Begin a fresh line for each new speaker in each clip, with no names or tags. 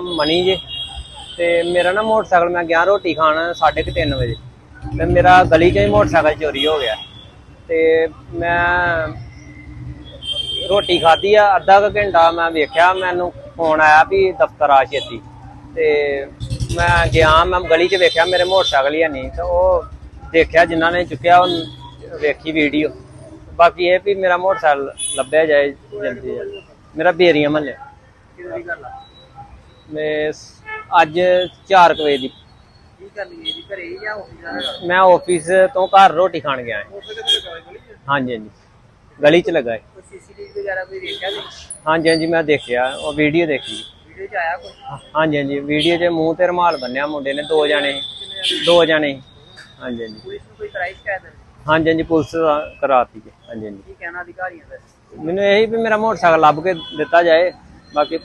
ਮਣੀ ਜੇ। ਤੇ ਮੇਰਾ ਨਾ ਮੋਟਰਸਾਈਕਲ ਮੈਂ ਗਿਆ ਰੋਟੀ ਖਾਣ 3:30 ਵਜੇ। ਤੇ ਮੇਰਾ ਗਲੀ 'ਚ ਹੀ ਮੋਟਰਸਾਈਕਲ ਚੋਰੀ ਹੋ ਗਿਆ। ਤੇ ਮੈਂ ਰੋਟੀ ਖਾਧੀ ਆ, ਅੱਧਾ ਕੁ ਘੰਟਾ ਮੈਂ ਵੇਖਿਆ, ਮੈਨੂੰ ਫੋਨ ਆਇਆ ਵੀ ਦਫ਼ਤਰ ਆ ਛੇਤੀ। ਤੇ ਮੈਂ ਗਿਆ, ਮੈਂ ਗਲੀ 'ਚ ਵੇਖਿਆ, ਮੇਰੇ ਮੋਟਰਸਾਈਕਲ ਹੀ ਹੈ ਨਹੀਂ। ਤੇ ਉਹ ਦੇਖਿਆ, ਜਿਨ੍ਹਾਂ ਨੇ ਚੁੱਕਿਆ, ਉਹ ਵੇਖੀ ਵੀਡੀਓ ਬਾਕੀ ਇਹ ਵੀ ਮੇਰਾ ਮੋਟਰਸਾਈਕਲ ਲੱਭਿਆ ਜਾਏ ਜਲਦੀ ਜਲਦੀ। ਮੇਰਾ ਬੇਰੀਆਂ ਮਹੱਲੇ
ਕਿਹਦੀ ਦੀ ਗੱਲ ਆ
ਮੈਂ ਸ- ਅੱਜ 4 ਵਜੇ ਦੀ।
ਕੀ ਕਰਨੀ ਹੈ ਜੀ? ਘਰੇ ਜਾਂ ਆਫਿਸ ਜਾਣਾ
ਮੈਂ ਆਫਿਸ ਤੋਂ ਘਰ ਰੋਟੀ ਖਾਣ ਗਿਆ। ਹਾਂ। ਹਾਂਜੀ ਹਾਂਜੀ। ਗਲੀ 'ਚ ਲੱਗਾ ਹੈ
ਕੋਈ ਸੀਸੀਟੀਵੀ ਵਗੈਰਾ ਕੋਈ ਦੇਖਿਆ ਨਹੀਂ
ਹਾਂਜੀ ਹਾਂਜੀ ਮੈਂ ਦੇਖਿਆ। ਉਹ ਵੀਡੀਓ ਦੇਖੀ।
ਵੀਡੀਓ ਚ ਆਇਆ ਕੋਈ?
ਹਾਂਜੀ ਹਾਂਜੀ। ਵੀਡੀਓ 'ਚ ਮੂੰਹ ਤੇ ਰੁਮਾਲ ਬੰਨਿਆ ਮੁੰਡੇ ਨੇ ਦੋ ਜਣੇ। ਦੋ ਜਣੇ। ਹਾਂਜੀ ਹਾਂਜੀ।
ਪੁਲਿਸ ਨੂੰ ਕੋਈ ਕਰਾਈ ਸ਼ਿਕਾਇਤ?
ਹਾਂਜੀ ਹਾਂਜੀ ਪੁਲਿਸ ਕਰਾਤੀ ਜੀ। ਹਾਂਜੀ ਹਾਂਜੀ।
ਕੀ ਕਹਿਣਾ ਅਧਿਕਾਰੀਆਂ ਦਾ?
ਮੈਨੂੰ ਇਹੀ ਵੀ ਮੇਰਾ ਮੋਟਰਸਾਈਕਲ ਲੱਭ ਕੇ ਦਿੱਤਾ ਜਾਏ। ਬਾਕੀ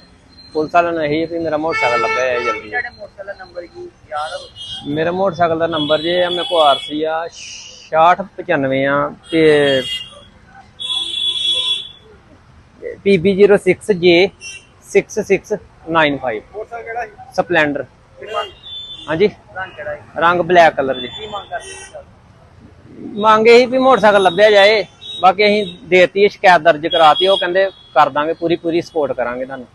ਪੁਲਿਸ ਵਾਲਿਆਂ ਨੂੰ ਇਹੀ ਵੀ ਮੇਰਾ ਮੋਟਰਸਾਈਕਲ ਲੱਭਿਆ ਜਾਏ ਜਲਦੀ।
ਤੁਹਾਡੇ ਮੋਟਰਸਾਈਕਲ ਦਾ ਨੰਬਰ ਕੀ ਯਾਦ ਆ?
ਮੇਰਾ ਮੋਟਰਸਾਈਕਲ ਦਾ ਨੰਬਰ ਜੇ ਆ ਮੇਰੇ ਕੋਲ ਆਰਸੀ ਆ 6695 ਆ ਤੇ PB06J 6695
ਮੋਟਰਸਾਈਕਲ ਕਿਹੜਾ ਸੀ?
ਸਪਲੈਂਡਰ।
ਕਿਹੜਾ
ਹਾਂਜੀ?
ਰੰਗ ਕਿਹੜਾ ਸੀ?
ਰੰਗ ਬਲੈਕ ਕਲਰ ਜੀ।
ਕੀ ਮੰਗ ਕਰਦੇ ਸੀ
ਮੰਗੇ ਸੀ ਵੀ ਮੋਟਰਸਾਈਕਲ ਲੱਭਿਆ ਜਾਏ। ਬਾਕੀ ਅਸੀਂ ਦੇਤੀ ਸ਼ਿਕਾਇਤ ਦਰਜ ਕਰਾਤੀ ਉਹ ਕਹਿੰਦੇ ਕਰ ਦਾਂਗੇ ਪੂਰੀ ਪੂਰੀ ਸਪੋਰਟ ਕਰਾਂਗੇ ਤੁਹਾਨੂੰ।